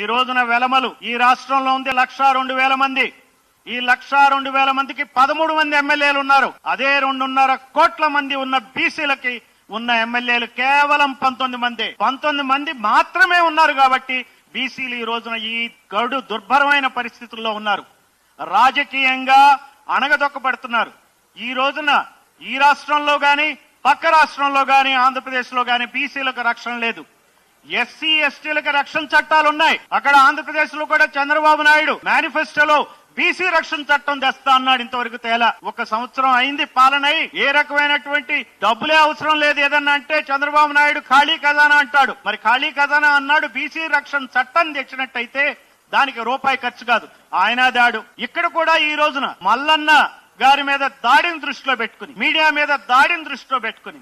ఈ రోజున వెలమలు ఈ రాష్ట్రంలో ఉంది లక్ష రెండు వేల మంది. ఈ లక్ష రెండు వేల మందికి పదమూడు మంది ఎమ్మెల్యేలు ఉన్నారు. అదే రెండున్నర కోట్ల మంది ఉన్న బీసీలకి ఉన్న ఎమ్మెల్యేలు కేవలం పంతొమ్మిది మంది. పంతొమ్మిది మంది మాత్రమే ఉన్నారు కాబట్టి బీసీలు ఈ రోజున ఈ గడు దుర్భరమైన పరిస్థితుల్లో ఉన్నారు. రాజకీయంగా అణగదొక్కబడుతున్నారు. ఈ రోజున ఈ రాష్ట్రంలో కానీ పక్క రాష్ట్రంలో కానీ ఆంధ్రప్రదేశ్లో కానీ బీసీలకు రక్షణ లేదు. ఎస్సీ ఎస్టీలకు రక్షణ చట్టాలు ఉన్నాయి అక్కడ ఆంధ్రప్రదేశ్లో కూడా చంద్రబాబు నాయుడు మేనిఫెస్టోలో బీసీ రక్షణ చట్టం తెస్తా అన్నాడు ఇంతవరకు తేలా. ఒక సంవత్సరం అయింది పాలనై ఏ రకమైనటువంటి డబ్బులే అవసరం లేదు ఏదన్నా అంటే చంద్రబాబు నాయుడు ఖాళీ ఖజానా అంటాడు. మరి ఖాళీ ఖజానా అన్నాడు బీసీ రక్షణ చట్టం తెచ్చినట్టయితే దానికి రూపాయి ఖర్చు కాదు. ఆయన దాడు. ఇక్కడ కూడా ఈ రోజున మల్లన్న గారి మీద దాడిని దృష్టిలో పెట్టుకుని మీడియా మీద దాడిని దృష్టిలో పెట్టుకుని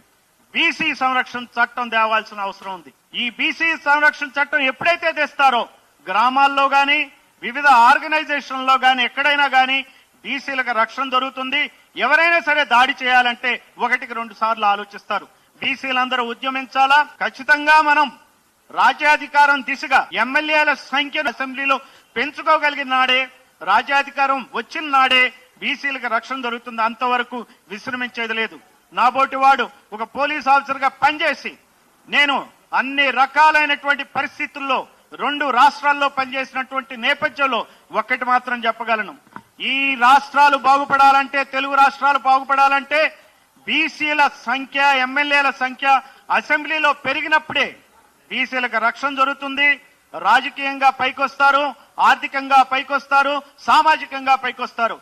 బీసీ సంరక్షణ చట్టం తేవాల్సిన అవసరం ఉంది. ఈ బీసీ సంరక్షణ చట్టం ఎప్పుడైతే తెస్తారో గ్రామాల్లో కానీ వివిధ ఆర్గనైజేషన్లో కానీ ఎక్కడైనా కానీ బీసీలకు రక్షణ దొరుకుతుంది. ఎవరైనా సరే దాడి చేయాలంటే ఒకటికి రెండు సార్లు ఆలోచిస్తారు. బీసీలందరూ ఉద్యమించాలా? ఖచ్చితంగా మనం రాజ్యాధికారం దిశగా ఎమ్మెల్యేల సంఖ్యను అసెంబ్లీలో పెంచుకోగలిగిన నాడే రాజ్యాధికారం వచ్చిన నాడే బీసీలకు రక్షణ దొరుకుతుంది. అంతవరకు విశ్రమించేది లేదు. నాబోటి వాడు ఒక పోలీస్ ఆఫీసర్గా పనిచేసి నేను అన్ని రకాలైనటువంటి పరిస్థితుల్లో రెండు రాష్ట్రాల్లో పనిచేసినటువంటి నేపథ్యంలో ఒక్కటి మాత్రం చెప్పగలను. ఈ రాష్ట్రాలు బాగుపడాలంటే తెలుగు రాష్ట్రాలు బాగుపడాలంటే బీసీల సంఖ్య ఎమ్మెల్యేల సంఖ్య అసెంబ్లీలో పెరిగినప్పుడే బీసీలకు రక్షణ జరుగుతుంది రాజకీయంగా పైకొస్తారు ఆర్థికంగా పైకొస్తారు సామాజికంగా పైకొస్తారు.